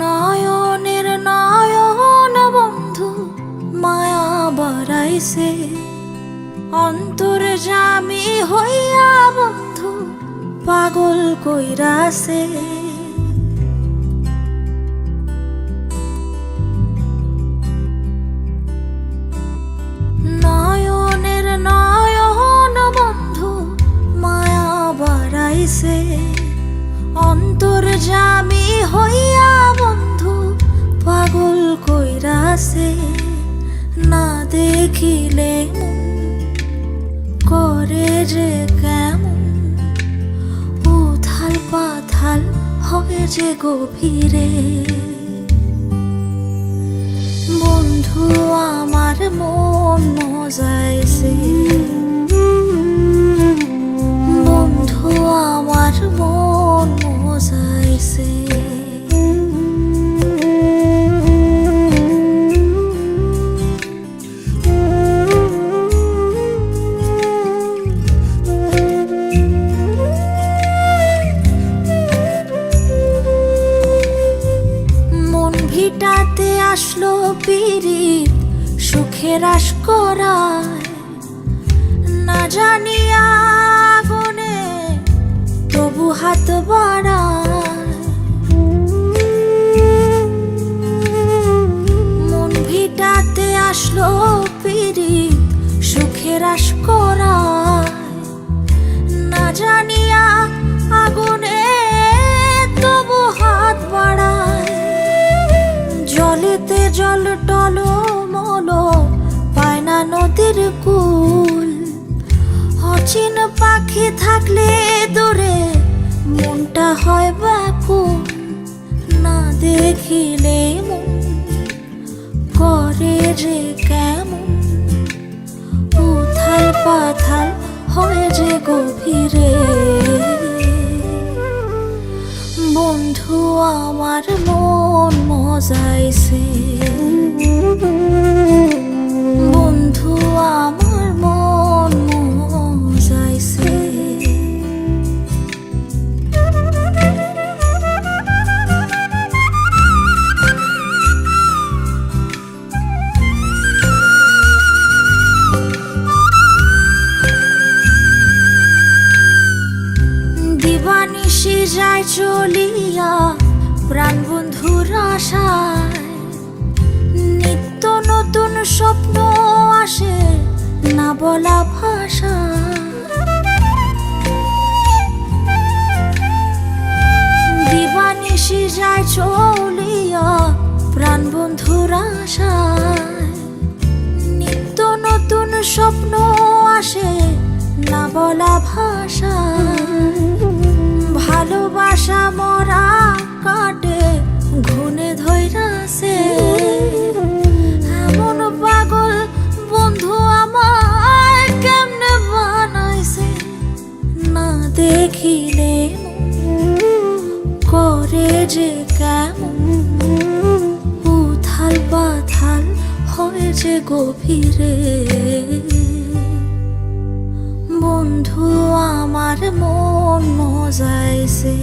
নয়নের নয়ন বন্ধু মায়া বাড়াইছে। অন্তর জামি হইয়া বন্ধু পাগল কইরাছে। বন্ধু মায়া অন্তর জামি হইয়া পাগল কইরাছে, না দেখিলে করে যে কেমন? উথাল পাথাল হয় যে গভীরে। বন্ধু, আমার মন মজাইছে। ভিটাতে আসলো পিরিত সুখে করায় না জানিয়া আগুনে তবু হাত বাড়ায়। মন ভিটাতে আসলো পিরিত সুখে আশ করায় টল মল পায় না নদীর কুল। অচিন পাখি থাকলে দূরে মনটা হয় ব্যাকুল না দেখিলে মন করে যে কেমন। উথাল পাথাল হয় যে গভীরে। আমার মন মজাইছে। যায় চলিয়া প্রাণ বন্ধুর আশায়। নিত্য নতুন স্বপ্ন আসে না বলা ভাষা। দিবানিশি যায় চলিয়া প্রাণ বন্ধুর আশায়। নিত্য নতুন স্বপ্ন আসে না বলা ভাষা। ভালোবাসা মরা কাটে ঘুনে ধৈরাছে এমন পাগল বন্ধু আমার কেমনে বানাইছে? না দেখিলে করে যে কেমন? উথাল পাথাল হয় যে গভীরে। বন্ধু আমার মন মজাইছে।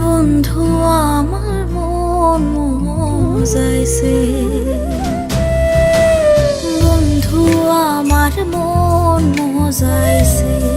বন্ধু আমার মন মজাইছে। বন্ধু আমার মন মজাইছে।